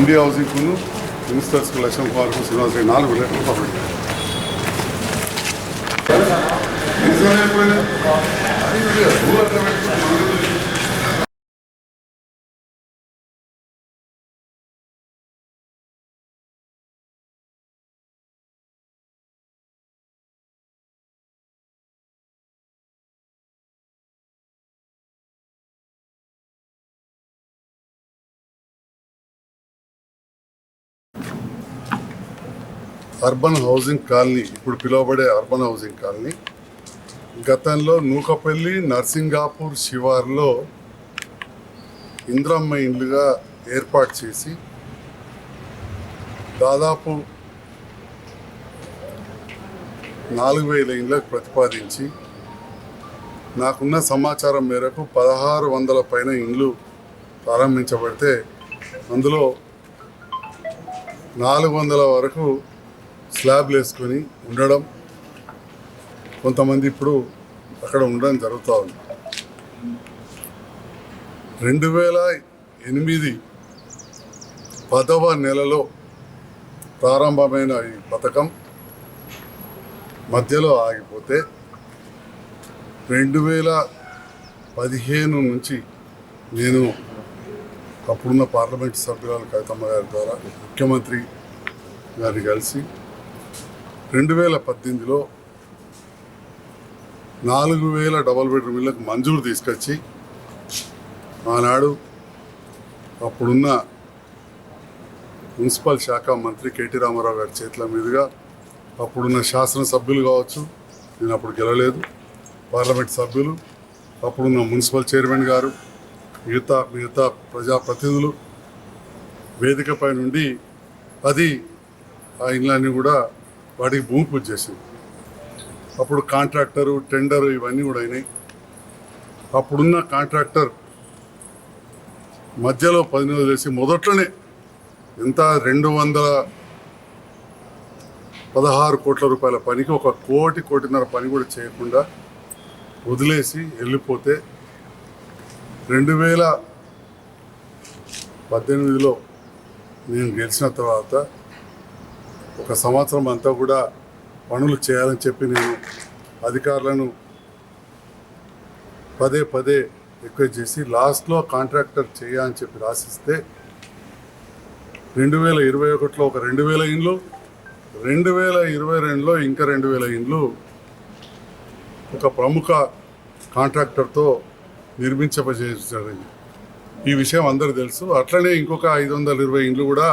India housing కును ministers Laxman Kumar Srinivas Reddy నాలుగు లెటర్లు పంపండి. అర్బన్ హౌసింగ్ కాలనీ ఇప్పుడు పిలువబడే అర్బన్ హౌసింగ్ కాలనీ. గతంలో నూకపల్లి నర్సింగాపూర్ శివార్లో ఇంద్రమ్మ ఇండ్లుగా ఏర్పాటు చేసి దాదాపు నాలుగు వేల ఇండ్లకు ప్రతిపాదించి నాకున్న సమాచారం మేరకు పదహారు వందల పైన ఇండ్లు ప్రారంభించబడితే అందులో నాలుగు వందల వరకు స్లాబ్లు వేసుకొని ఉండడం. కొంతమంది ఇప్పుడు అక్కడ ఉండడం జరుగుతూ ఉంది. రెండు వేల ఎనిమిది పదవ నెలలో ప్రారంభమైన ఈ పథకం మధ్యలో ఆగిపోతే రెండు వేల పదిహేను నుంచి నేను అప్పుడున్న పార్లమెంట్ సభ్యురాలు కవితమ్మ గారి ద్వారా ముఖ్యమంత్రి గారిని కలిసి రెండు వేల పద్దెనిమిదిలో నాలుగు వేల డబల్ బెడ్రూమ్ ఇళ్ళకు మంజూరు తీసుకొచ్చి ఆనాడు అప్పుడున్న మున్సిపల్ శాఖ మంత్రి కేటీ రామారావు గారి చేతుల మీదుగా అప్పుడున్న శాసనసభ్యులు కావచ్చు నేను అప్పుడు గెలవలేదు పార్లమెంట్ సభ్యులు అప్పుడున్న మున్సిపల్ చైర్మన్ గారు మిగతా మిగతా ప్రజాప్రతినిధులు వేదికపై నుండి అది ఆ ఇళ్ళన్నీ కూడా వాటికి భూమి పూజ చేసింది అప్పుడు కాంట్రాక్టరు టెండరు ఇవన్నీ కూడా అయినాయి. అప్పుడున్న కాంట్రాక్టర్ మధ్యలో పది నెలలు చేసి మొదట్లోనే ఎంత రెండు వందల పదహారు కోట్ల రూపాయల పనికి ఒక కోటి కోటిన్నర పని కూడా చేయకుండా వదిలేసి వెళ్ళిపోతే రెండు వేల పద్దెనిమిదిలో నేను గెలిచిన తర్వాత ఒక సంవత్సరం అంతా కూడా పనులు చేయాలని చెప్పి నేను అధికారులను పదే పదే రిక్వెస్ట్ చేసి లాస్ట్లో కాంట్రాక్టర్ చేయని చెప్పి రాసిస్తే రెండు వేల ఇరవై ఒకటిలో ఒక రెండు వేల ఇండ్లు రెండు వేల ఇరవై రెండులో ఇంకా రెండు వేల ఇండ్లు ఒక ప్రముఖ కాంట్రాక్టర్తో నిర్మించబజేసింది ఈ విషయం అందరు తెలుసు. అట్లనే ఇంకొక ఐదు వందల ఇరవై ఇండ్లు కూడా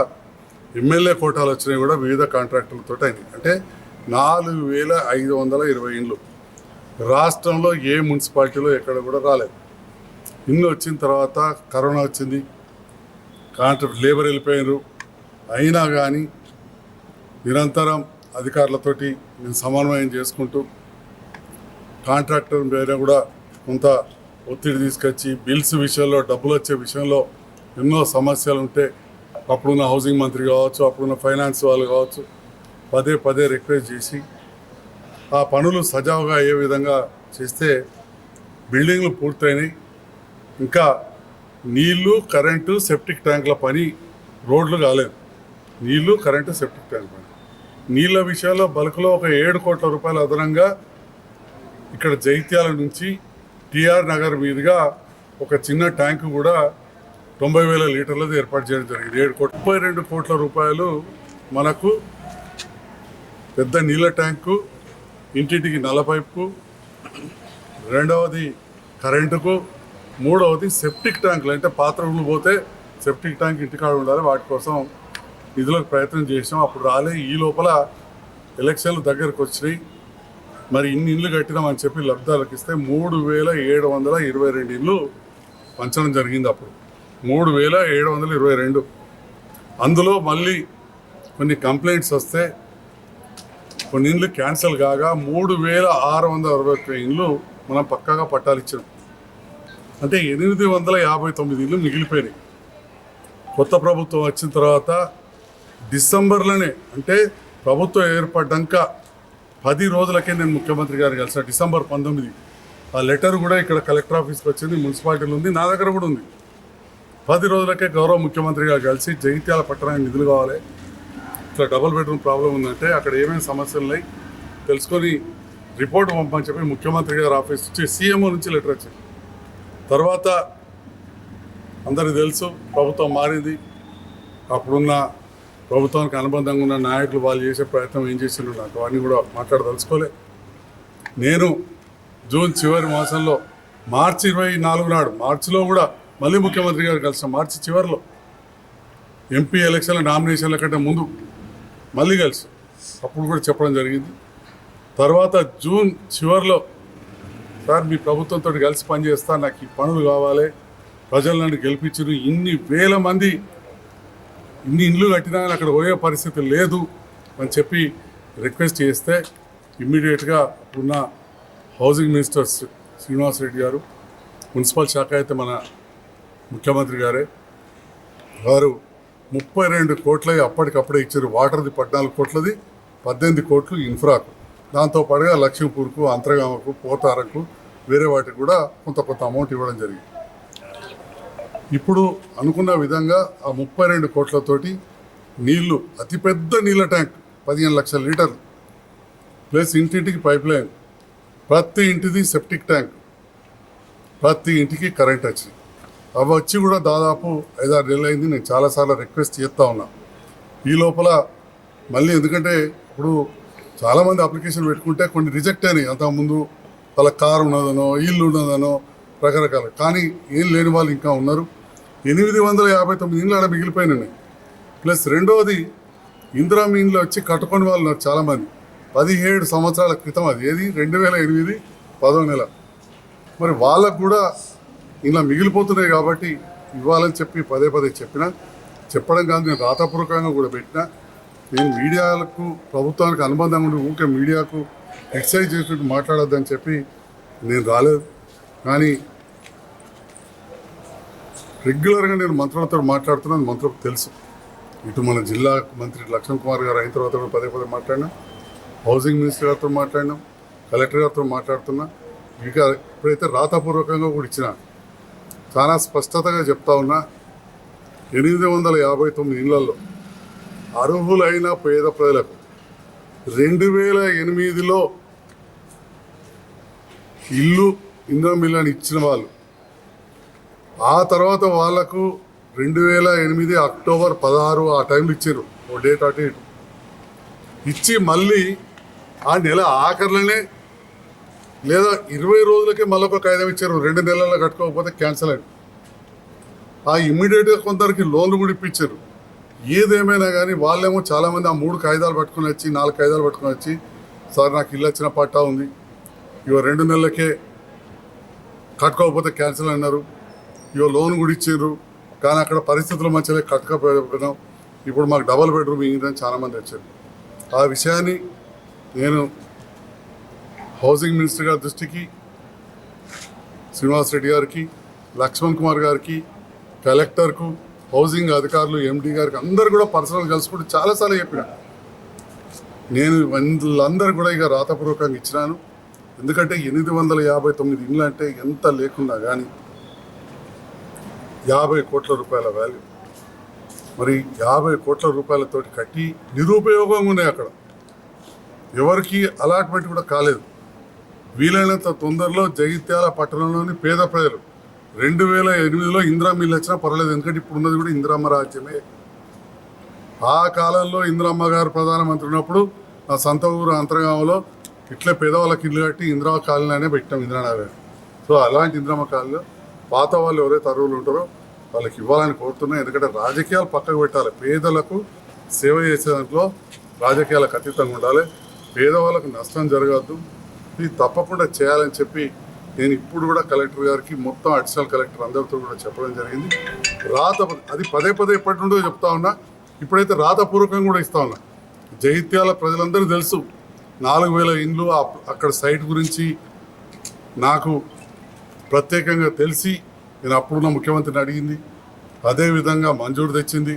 ఎమ్మెల్యే కోటాలు వచ్చినాయి కూడా వివిధ కాంట్రాక్టులతో అయినాయి అంటే నాలుగు వేల ఐదు వందల ఇరవై ఇండ్లు. రాష్ట్రంలో ఏ మున్సిపాలిటీలో ఎక్కడ కూడా రాలేదు. ఇన్ని వచ్చిన తర్వాత కరోనా వచ్చింది. కాంట్రాక్ట్ లేబర్ వెళ్ళిపోయినారు. అయినా కానీ నిరంతరం అధికారులతోటి నేను సమన్వయం చేసుకుంటూ కాంట్రాక్టర్ మీద కూడా కొంత ఒత్తిడి తీసుకొచ్చి బిల్స్ విషయంలో డబ్బులు వచ్చే విషయంలో ఎన్నో సమస్యలు ఉంటే అప్పుడున్న హౌసింగ్ మంత్రి కావచ్చు అప్పుడున్న ఫైనాన్స్ వాళ్ళు కావచ్చు పదే పదే రిక్వెస్ట్ చేసి ఆ పనులు సజావుగా అయ్యే విధంగా చేస్తే బిల్డింగ్లు పూర్తయినాయి ఇంకా నీళ్ళు కరెంటు సెప్టిక్ ట్యాంకుల పని రోడ్లు కాలేదు. నీళ్ళు కరెంటు సెప్టిక్ ట్యాంక్ పని. నీళ్ళ విషయంలో బల్క్లో ఒక ఏడు కోట్ల రూపాయలు అదనంగా ఇక్కడ జైత్యాల నుంచి టిఆర్ నగర్ మీదుగా ఒక చిన్న ట్యాంకు కూడా తొంభై వేల లీటర్లది ఏర్పాటు చేయడం జరిగింది. ఏడు కోట్ల ముప్పై రెండు కోట్ల రూపాయలు మనకు పెద్ద నీళ్ళ ట్యాంకు ఇంటింటికి నల్ల పైపు రెండవది కరెంటుకు మూడవది సెప్టిక్ ట్యాంకులు. అంటే పాత్రలు పోతే సెప్టిక్ ట్యాంక్ ఇంటికాడ ఉండాలి వాటి కోసం నిధులకు ప్రయత్నం చేసాం అప్పుడు రాలే ఈ లోపల ఎలక్షన్లు దగ్గరకు వచ్చినాయి. మరి ఇన్ని ఇళ్ళు కట్టినామని చెప్పి లబ్ధాలకు ఇస్తే మూడు వేల ఏడు వందల ఇరవై రెండు ఇళ్ళు పంచడం జరిగింది అప్పుడు. మూడు వేల ఏడు వందల ఇరవై రెండు. అందులో మళ్ళీ కొన్ని కంప్లైంట్స్ వస్తే కొన్ని ఇండ్లు క్యాన్సిల్ కాగా మూడు వేల ఆరు వందల అరవై ఒక్క ఇండ్లు మనం పక్కాగా పట్టాలిచ్చాం అంటే ఎనిమిది వందల యాభై తొమ్మిది ఇల్లు మిగిలిపోయినాయి. కొత్త ప్రభుత్వం వచ్చిన తర్వాత డిసెంబర్లోనే అంటే ప్రభుత్వం ఏర్పడ్డాక పది రోజులకే నేను ముఖ్యమంత్రి గారు కలిసా డిసెంబర్ పంతొమ్మిది. ఆ లెటర్ కూడా ఇక్కడ కలెక్టర్ ఆఫీస్కి వచ్చింది మున్సిపాలిటీలో ఉంది నా దగ్గర కూడా ఉంది. పది రోజులకే గౌరవ ముఖ్యమంత్రి గారు కలిసి జగిత్యాల పట్టణానికి నిధులు కావాలి. ఇట్లా డబుల్ బెడ్రూమ్ ప్రాబ్లం ఉందంటే అక్కడ ఏమేమి సమస్యలు ఉన్నాయి తెలుసుకొని రిపోర్ట్ పంపని చెప్పి ముఖ్యమంత్రి గారి ఆఫీస్ నుంచి సీఎంఓ నుంచి లెటర్ వచ్చింది. తర్వాత అందరికీ తెలుసు ప్రభుత్వం మారింది. అప్పుడున్న ప్రభుత్వానికి అనుబంధంగా ఉన్న నాయకులు వాళ్ళు చేసే ప్రయత్నం ఏం చేసిండ్రు నాకు అవన్నీ కూడా మాట్లాడదలుచుకోలే నేను జూన్ చివరి మాసంలో మార్చి ఇరవై నాలుగు నాడు మార్చిలో కూడా మళ్ళీ ముఖ్యమంత్రి గారు కలిసాం మార్చి చివరిలో ఎంపీ ఎలక్షన్ల నామినేషన్ల కంటే ముందు మళ్ళీ కలిసి అప్పుడు కూడా చెప్పడం జరిగింది. తర్వాత జూన్ చివరిలో సార్ మీ ప్రభుత్వంతో కలిసి పనిచేస్తా నాకు ఈ పనులు కావాలి. ప్రజలు నన్ను గెలిపించారు. ఇన్ని వేల మంది ఇన్ని ఇండ్లు కట్టినా అక్కడ పోయే పరిస్థితి లేదు అని చెప్పి రిక్వెస్ట్ చేస్తే ఇమ్మీడియట్గా ఉన్న హౌసింగ్ మినిస్టర్ శ్రీనివాస్ రెడ్డి గారు మున్సిపల్ శాఖ అయితే మన ముఖ్యమంత్రి గారే వారు ముప్పై రెండు కోట్ల అప్పటికప్పుడే ఇచ్చారు. వాటర్ది పద్నాలుగు కోట్లది పద్దెనిమిది కోట్లు ఇన్ఫ్రాకు. దాంతో పాటుగా లక్ష్మీపూర్కు అంతర్గామకు పోతారకు వేరే వాటికి కూడా కొంత కొంత అమౌంట్ ఇవ్వడం జరిగింది. ఇప్పుడు అనుకున్న విధంగా ఆ ముప్పై రెండు కోట్లతోటి నీళ్ళు అతిపెద్ద నీళ్ళ ట్యాంక్ పదిహేను లక్షల లీటర్లు ప్లస్ ఇంటింటికి పైప్ లైన్ ప్రతి ఇంటిది సెప్టిక్ ట్యాంక్ ప్రతి ఇంటికి కరెంట్ వచ్చింది. అవి వచ్చి కూడా దాదాపు ఐదారు నెలలు అయింది నేను చాలాసార్లు రిక్వెస్ట్ చేస్తూ ఉన్నా. ఈ లోపల మళ్ళీ ఎందుకంటే ఇప్పుడు చాలామంది అప్లికేషన్ పెట్టుకుంటే కొన్ని రిజెక్ట్ అయినాయి. అంతకుముందు వాళ్ళ కారు ఉన్నదనో ఇల్లు ఉన్నదనో రకరకాల. కానీ ఏం లేని వాళ్ళు ఇంకా ఉన్నారు. ఎనిమిది వందల యాభై తొమ్మిది ఇండ్లు ఆడ మిగిలిపోయినాయి. ప్లస్ రెండవది ఇందిరా మీన్లో వచ్చి కట్టుకొని వాళ్ళు ఉన్నారు చాలామంది. పదిహేడు సంవత్సరాల క్రితం అది. ఏది? రెండు వేల ఎనిమిది పదో నెల. మరి వాళ్ళకు కూడా ఇలా మిగిలిపోతున్నాయి కాబట్టి ఇవ్వాలని చెప్పి పదే పదే చెప్పిన చెప్పడం కాదు నేను రాతపూర్వకంగా కూడా పెట్టిన నేను మీడియాలకు ప్రభుత్వానికి అనుబంధంగా ఉండి ఊకే మీడియాకు ఎక్సైజ్ చేసినట్టు మాట్లాడొద్దని చెప్పి నేను రాలేదు. కానీ రెగ్యులర్గా నేను మంత్రులతో మాట్లాడుతున్నాను మంత్రులకు తెలుసు. ఇటు మన జిల్లా మంత్రి లక్ష్మణ్ కుమార్ గారు అయిన తర్వాత కూడా పదే పదే మాట్లాడినా హౌసింగ్ మినిస్టర్ గారితో మాట్లాడినాం కలెక్టర్ గారితో మాట్లాడుతున్నా ఇక ఇప్పుడైతే రాతపూర్వకంగా కూడా ఇచ్చిన చాలా స్పష్టతగా చెప్తా ఉన్నా ఎనిమిది వందల యాభై తొమ్మిది ఇళ్ళలో అర్హులైన పేద ప్రజలకు రెండు వేల ఎనిమిదిలో ఇల్లు ఇంద్రమిల్లని ఇచ్చిన వాళ్ళు ఆ తర్వాత వాళ్ళకు రెండు వేల ఎనిమిది అక్టోబర్ పదహారు ఆ టైంలో ఇచ్చారు ఓ డేట్ అటు ఇటు. ఇచ్చి మళ్ళీ ఆ నెల ఆఖరిలోనే లేదా ఇరవై రోజులకే మళ్ళొక కాగితం ఇచ్చారు రెండు నెలల్లో కట్టుకోకపోతే క్యాన్సిల్ అయింది ఆ ఇమ్మీడియట్గా కొందరికి లోన్లు కూడా ఇప్పించారు. ఏదేమైనా కానీ వాళ్ళేమో చాలామంది ఆ మూడు కాగితాలు పట్టుకొని వచ్చి నాలుగు కాగితాలు పట్టుకొని వచ్చి సార్ నాకు ఇల్లు వచ్చిన పట్టా ఉంది. ఇవో రెండు నెలలకే కట్టుకోకపోతే క్యాన్సిల్ అన్నారు. ఇవో లోన్ కూడా ఇచ్చారు కానీ అక్కడ పరిస్థితులు మంచిగా కట్టకపోయినాం ఇప్పుడు మాకు డబల్ బెడ్రూమ్ ఇయ్యిందని చాలామంది వచ్చారు. ఆ విషయాన్ని నేను హౌసింగ్ మినిస్టర్ గారి దృష్టికి శ్రీనివాస్ రెడ్డి గారికి లక్ష్మణ్ కుమార్ గారికి కలెక్టర్కు హౌసింగ్ అధికారులు ఎండి గారికి అందరు కూడా పర్సనల్ కలుసుకుంటూ చాలాసార్లు చెప్పిన. నేను వీళ్ళందరూ కూడా ఇక రాతపూర్వకంగా ఇచ్చినాను. ఎందుకంటే ఎనిమిది వందల యాభై తొమ్మిది ఇండ్లు అంటే ఎంత లేకున్నా కానీ యాభై కోట్ల రూపాయల వాల్యూ మరి యాభై కోట్ల రూపాయలతోటి కట్టి నిరుపయోగంగా ఉన్నాయి అక్కడ. ఎవరికి అలాట్మెంట్ కూడా కాలేదు. వీలైనంత తొందరలో జగిత్యాల పట్టణంలోని పేద ప్రజలు రెండు వేల ఎనిమిదిలో ఇందిరా మిల్లు వచ్చినా పర్వాలేదు ఎందుకంటే ఇప్పుడు ఉన్నది కూడా ఇందిరమ్మ రాజ్యమే. ఆ కాలంలో ఇందిరమ్మ గారు ప్రధానమంత్రి ఉన్నప్పుడు నా సొంత ఊరు అంతర్గామంలో ఇట్లే పేదవాళ్ళకి ఇల్లు కట్టి ఇందిరా కాలనీ పెట్టాం ఇందిరానగర్ సో అలాంటి ఇందిరమ్మ కాలనీలో పాత వాళ్ళు ఎవరైతే అరువులు ఉంటారో వాళ్ళకి ఇవ్వాలని కోరుతున్నాయి ఎందుకంటే రాజకీయాలు పక్కకు పెట్టాలి. పేదలకు సేవ చేసే దాంట్లో రాజకీయాలకు అతీతంగా ఉండాలి. పేదవాళ్ళకు నష్టం జరగద్దు. ఇది తప్పకుండా చేయాలని చెప్పి నేను ఇప్పుడు కూడా కలెక్టర్ గారికి మొత్తం అడిషనల్ కలెక్టర్ అందరితో కూడా చెప్పడం జరిగింది. రాత అది పదే పదే ఎప్పటి నుండో చెప్తా ఉన్నా. ఇప్పుడైతే రాతపూర్వకంగా కూడా ఇస్తా ఉన్నా. జగిత్యాల ప్రజలందరూ తెలుసు. నాలుగు వేల ఇండ్లు అక్కడ సైట్ గురించి నాకు ప్రత్యేకంగా తెలిసి నేను అప్పుడున్న ముఖ్యమంత్రిని అడిగింది. అదేవిధంగా మంజూరు తెచ్చింది.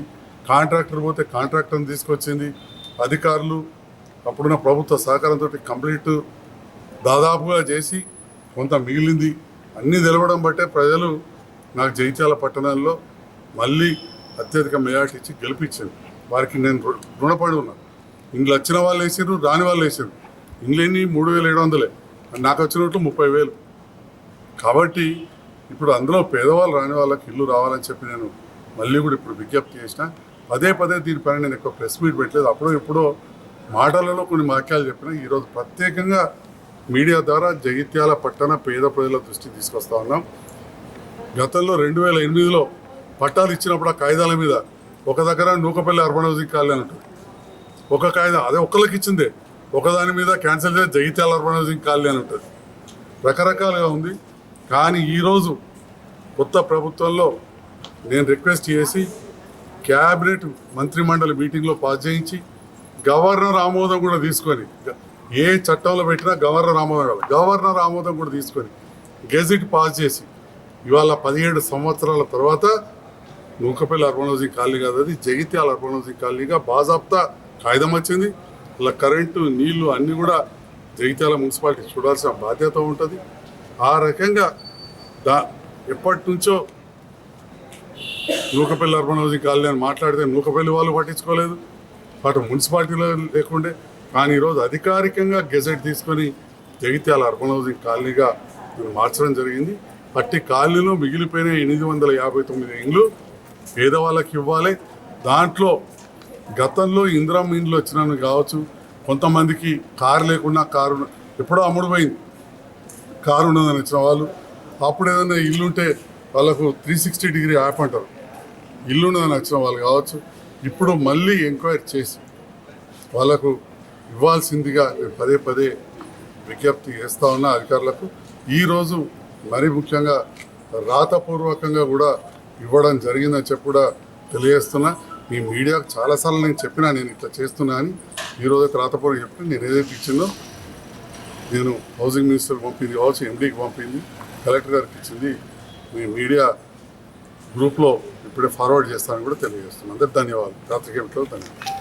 కాంట్రాక్టర్ పోతే కాంట్రాక్టర్ని తీసుకొచ్చింది. అధికారులు అప్పుడున్న ప్రభుత్వ సహకారంతో కంప్లీట్ దాదాపుగా చేసి కొంత మిగిలింది అన్నీ తెలవడం బట్టే ప్రజలు నాకు జైత్యాల పట్టణంలో మళ్ళీ అత్యధిక మెజార్టీ ఇచ్చి గెలిపించారు. వారికి నేను రుణపడి ఉన్నాను ఇంట్లో వచ్చిన వాళ్ళు వేసారు రాని వాళ్ళు వేసారు ఇంట్లో ఎన్ని? మూడు వేల ఏడు వందలే. నాకు వచ్చినట్లు ముప్పై వేలు. కాబట్టి ఇప్పుడు అందులో పేదవాళ్ళు రాని వాళ్ళకి ఇల్లు రావాలని చెప్పి నేను మళ్ళీ కూడా ఇప్పుడు విజ్ఞప్తి చేసిన. పదే పదే దీనిపైన నేను ఎక్కువ ప్రెస్ మీట్ పెట్టలేదు. అప్పుడో ఎప్పుడో మాటలలో కొన్ని వాక్యాలు చెప్పిన ఈరోజు ప్రత్యేకంగా మీడియా ద్వారా జగిత్యాల పట్టణ పేద ప్రజల దృష్టికి తీసుకొస్తా ఉన్నాం. గతంలో రెండు వేల ఎనిమిదిలో పట్టాలు ఇచ్చినప్పుడు ఆ కాగితాల మీద ఒక దగ్గర నూకపల్లి అర్బన్ హౌసింగ్ కాలనీ అని ఉంటుంది ఒక కాగితం అదే ఒక్కరికి ఇచ్చిందే. ఒకదాని మీద క్యాన్సిల్ చేసి జగిత్యాల అర్బన్ హౌసింగ్ కాలనీ అని ఉంటుంది రకరకాలుగా ఉంది. కానీ ఈరోజు కొత్త ప్రభుత్వంలో నేను రిక్వెస్ట్ చేసి క్యాబినెట్ మంత్రిమండలి మీటింగ్లో పాస్ చేయించి గవర్నర్ ఆమోదం కూడా తీసుకొని ఏ చట్టంలో పెట్టినా గవర్నర్ ఆమోదం గవర్నర్ ఆమోదం కూడా తీసుకొని గెజిట్ పాస్ చేసి ఇవాళ పదిహేడు సంవత్సరాల తర్వాత నూకపల్లి అర్బన్ హౌసింగ్ కాలనీ కాదు అది జగిత్యాల అర్బన్ కాలనీగా బాజాప్తా కాగితం వచ్చింది. ఇలా కరెంటు నీళ్ళు అన్నీ కూడా జగిత్యాల మున్సిపాలిటీ చూడాల్సిన బాధ్యత ఉంటుంది. ఆ రకంగా దా ఎప్పటి నుంచో నూకపల్లి అర్బన్ హౌసింగ్ కాలనీ అని మాట్లాడితే నూకపల్లి వాళ్ళు పట్టించుకోలేదు. అటు మున్సిపాలిటీలో లేకుండే కానీ ఈరోజు అధికారికంగా గెజెట్ తీసుకొని జగిత్యాల అర్బన్ హౌసింగ్ కాలనీగా మార్చడం జరిగింది. పట్టి కాలనీలో మిగిలిపోయిన ఎనిమిది వందల యాభై తొమ్మిది ఇండ్లు పేదవాళ్ళకి ఇవ్వాలి. దాంట్లో గతంలో ఇందిరమ్మ ఇండ్లు వచ్చినవి కావచ్చు కొంతమందికి కారు లేకుండా కారు ఎప్పుడో అమ్ముడుపోయింది. కారు ఉన్నదని వచ్చిన వాళ్ళు అప్పుడు ఏదైనా ఇల్లు ఉంటే వాళ్ళకు త్రీ సిక్స్టీ డిగ్రీ యాప్ అంటారు. ఇల్లు ఉన్నదని వచ్చిన వాళ్ళు కావచ్చు ఇప్పుడు మళ్ళీ ఎంక్వైరీ చేసి వాళ్ళకు ఇవ్వాల్సిందిగా నేను పదే పదే విజ్ఞప్తి చేస్తా ఉన్న అధికారులకు. ఈరోజు మరి ముఖ్యంగా రాతపూర్వకంగా కూడా ఇవ్వడం జరిగిందని చెప్పి కూడా తెలియజేస్తున్నా. మీ మీడియాకు చాలాసార్లు నేను చెప్పినా నేను ఇట్లా చేస్తున్నా అని ఈరోజు రాతపూర్వకం చెప్పి నేను ఏదైతే ఇచ్చిందో నేను హౌసింగ్ మినిస్టర్ పంపింది కావచ్చు ఎండీకి పంపింది కలెక్టర్ గారికి ఇచ్చింది మీ మీడియా గ్రూప్లో ఇప్పుడే ఫార్వర్డ్ చేస్తానని కూడా తెలియజేస్తున్నాను అందరికి ధన్యవాదాలు. రాత్రికి ధన్యవాదాలు.